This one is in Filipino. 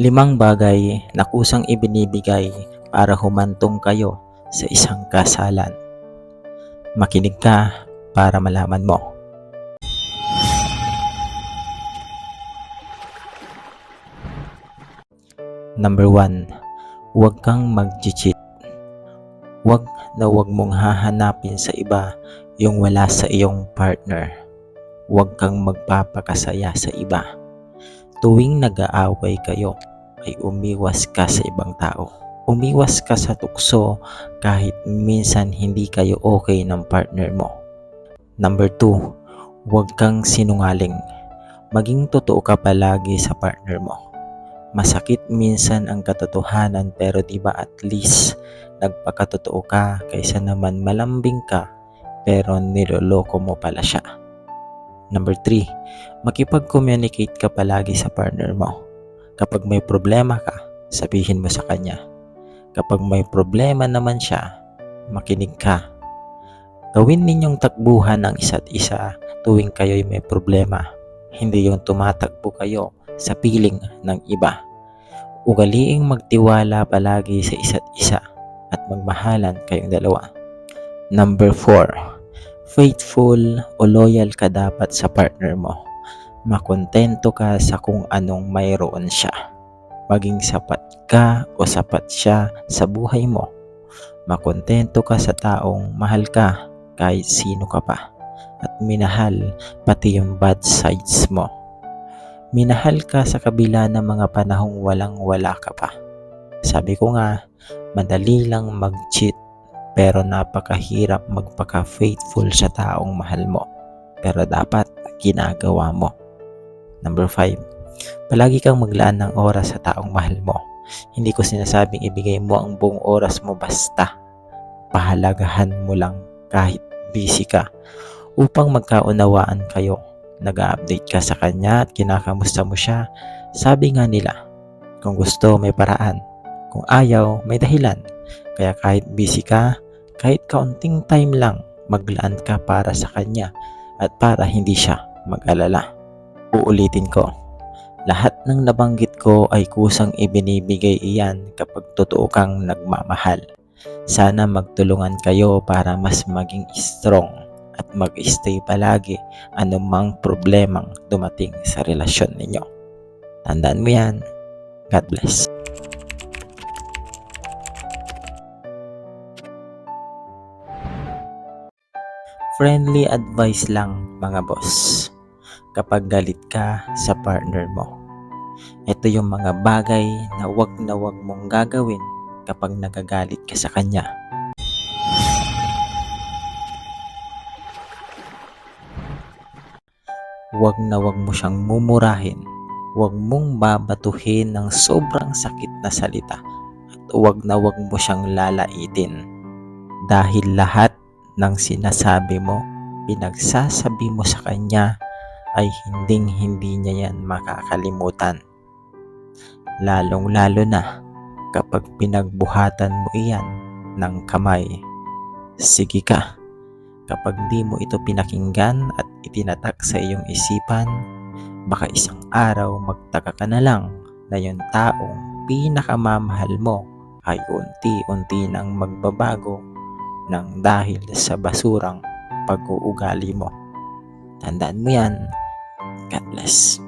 Limang bagay na kusang ibinibigay para humantong kayo sa isang kasalan. Makinig ka para malaman mo. Number 1. Huwag kang mag-cheat. Huwag na huwag mong hahanapin sa iba yung wala sa iyong partner. Huwag kang magpapakasaya sa iba. Tuwing nag-aaway kayo, ay umiwas ka sa ibang tao. Umiwas ka sa tukso kahit minsan hindi kayo okay ng partner mo. Number 2, huwag kang sinungaling. Maging totoo ka palagi sa partner mo. Masakit minsan ang katotohanan pero di ba at least nagpakatotoo ka kaysa naman malambing ka pero niloloko mo pala siya. Number 3, makipag-communicate ka palagi sa partner mo. Kapag may problema ka, sabihin mo sa kanya. Kapag may problema naman siya, makinig ka. Gawin ninyong takbuhan ang isa't isa tuwing kayo'y may problema. Hindi yung tumatakbo kayo sa piling ng iba. Ugaliing magtiwala palagi sa isa't isa at magmahalan kayong dalawa. Number 4. Faithful o loyal ka dapat sa partner mo. Makontento ka sa kung anong mayroon siya. Maging sapat ka o sapat siya sa buhay mo. Makontento ka sa taong mahal ka kahit sino ka pa. At minahal pati yung bad sides mo. Minahal ka sa kabila ng mga panahong walang wala ka pa. Sabi ko nga, madali lang mag-cheat pero napakahirap magpaka-faithful sa taong mahal mo. Pero dapat ginagawa mo. Number 5. Palagi kang maglaan ng oras sa taong mahal mo. Hindi ko sinasabing ibigay mo ang buong oras mo basta. Pahalagahan mo lang kahit busy ka upang magkaunawaan kayo. Nag-update ka sa kanya at kinakamusta mo siya. Sabi nga nila, kung gusto may paraan. Kung ayaw, may dahilan. Kaya kahit busy ka, kahit kaunting time lang, maglaan ka para sa kanya at para hindi siya mag-alala. Uulitin ko, lahat ng nabanggit ko ay kusang ibinibigay iyan kapag totoo kang nagmamahal. Sana magtulungan kayo para mas maging strong at mag-stay palagi anumang problemang dumating sa relasyon ninyo. Tandaan mo yan. God bless. Friendly advice lang mga boss. Kapag galit ka sa partner mo. Ito yung mga bagay na wag na wag mong gagawin kapag nagagalit ka sa kanya. Wag na wag mo siyang mumurahin. Wag mong babatuhin ng sobrang sakit na salita. At wag na wag mo siyang lalaitin. Dahil lahat ng sinasabi mo, pinagsasabi mo sa kanya ay hinding hindi niya yan makakalimutan. Lalong lalo na kapag pinagbuhatan mo iyan ng kamay. Sige ka, kapag di mo ito pinakinggan at itinatak sa iyong isipan, baka isang araw magtaka ka na lang na yung taong pinakamamahal mo ay unti-unti nang magbabago ng dahil sa basurang pag-uugali mo. Tandaan mo yan. God bless.